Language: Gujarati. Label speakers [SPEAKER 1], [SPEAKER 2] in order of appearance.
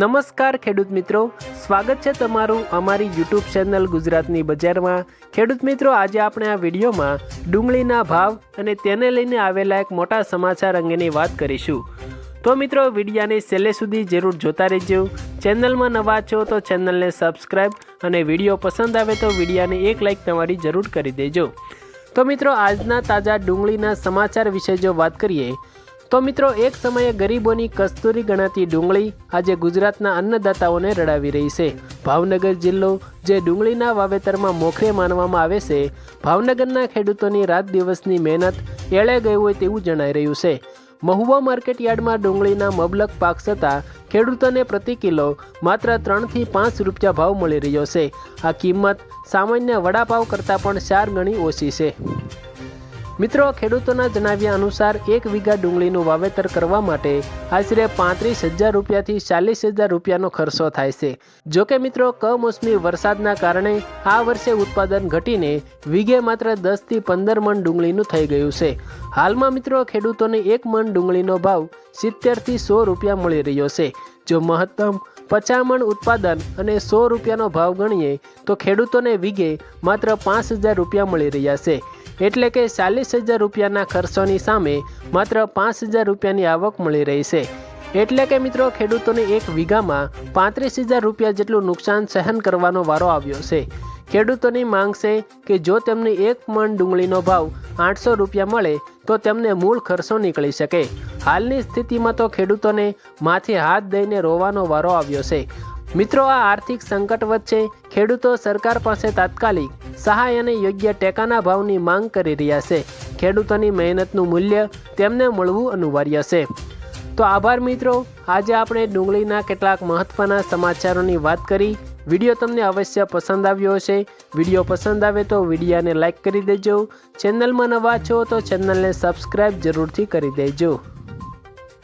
[SPEAKER 1] નમસ્કાર ખેડૂત મિત્રો. સ્વાગત છે તમારું અમારી યુટ્યુબ ચેનલ ગુજરાતની બજારમાં. ખેડૂત મિત્રો, આજે આપણે આ વિડીયોમાં ડુંગળીના ભાવ અને તેને લઈને આવેલા એક મોટા સમાચાર અંગેની વાત કરીશું. તો મિત્રો, વિડીયાને છેલ્લે સુધી જરૂર જોતા રહેજો. ચેનલમાં નવા છો તો ચેનલને સબસ્ક્રાઈબ અને વીડિયો પસંદ આવે તો વિડીયાને એક લાઈક તમારી જરૂર કરી દેજો. તો મિત્રો, આજના તાજા ડુંગળીના સમાચાર વિશે જો વાત કરીએ તો મિત્રો, એક સમયે ગરીબોની કસ્તુરી ગણાતી ડુંગળી આજે ગુજરાતના અન્નદાતાઓને રડાવી રહી છે. ભાવનગર જિલ્લો, જે ડુંગળીના વાવેતરમાં મોખરે માનવામાં આવે છે, ભાવનગરના ખેડૂતોની રાત દિવસની મહેનત એળે ગઈ હોય તેવું જણાઈ રહ્યું છે. મહુવા માર્કેટયાર્ડમાં ડુંગળીના મબલક પાક થતાં ખેડૂતોને પ્રતિ કિલો માત્ર ત્રણથી પાંચ રૂપિયા ભાવ મળી રહ્યો છે. આ કિંમત સામાન્ય વડાપાવ કરતાં પણ ચાર ગણી ઓછી છે. મિત્રો, ખેડૂતોના જણાવ્યા અનુસાર એક વીઘા ડુંગળીનું વાવેતર કરવા માટે આશરે પાંત્રીસ હજાર રૂપિયાથી ચાલીસ હજાર રૂપિયાનો ખર્ચો થાય છે. જોકે મિત્રો, કમોસમી વરસાદના કારણે આ વર્ષે ઉત્પાદન ઘટીને વીઘે માત્ર દસથી પંદર મણ ડુંગળીનું થઈ ગયું છે. હાલમાં મિત્રો, ખેડૂતોને એક મણ ડુંગળીનો ભાવ સિત્તેરથી સો રૂપિયા મળી રહ્યો છે. જો મહત્તમ પચામણ ઉત્પાદન અને સો રૂપિયાનો ભાવ ગણીએ, તો ખેડૂતોને વીઘે માત્ર પાંચ હજાર રૂપિયા મળી રહ્યા છે. એટલે કે ચાલીસ હજાર રૂપિયાના ખર્ચોની સામે માત્ર પાંચ હજાર રૂપિયાની આવક મળી રહી છે. એટલે કે મિત્રો, ખેડૂતોને એક વીઘામાં પાંત્રીસ હજાર રૂપિયા જેટલું નુકસાન સહન કરવાનો વારો આવ્યો છે. ખેડૂતોની માંગ છે કે જો તેમને એક મણ ડુંગળીનો ભાવ આઠસો રૂપિયા મળે, તો તેમને મૂળ ખર્ચો નીકળી શકે. હાલની સ્થિતિમાં તો ખેડૂતોને માથે હાથ દઈને રોવાનો વારો આવ્યો છે. મિત્રો, આ આર્થિક સંકટ વચ્ચે ખેડૂતો સરકાર પાસે તાત્કાલિક સહાય અને યોગ્ય ટેકાના ભાવની માંગ કરી રહ્યા છે. ખેડૂતોની મહેનતનું મૂલ્ય તેમને મળવું અનિવાર્ય છે. તો આભાર મિત્રો. આજે આપણે ડુંગળીના કેટલાક મહત્ત્વના સમાચારોની વાત કરી. વીડિયો તમને અવશ્ય પસંદ આવ્યો હશે. વીડિયો પસંદ આવે તો વિડીયાને લાઇક કરી દેજો. ચેનલમાં નવા છો તો ચેનલને સબસ્ક્રાઈબ જરૂરથી કરી દેજો.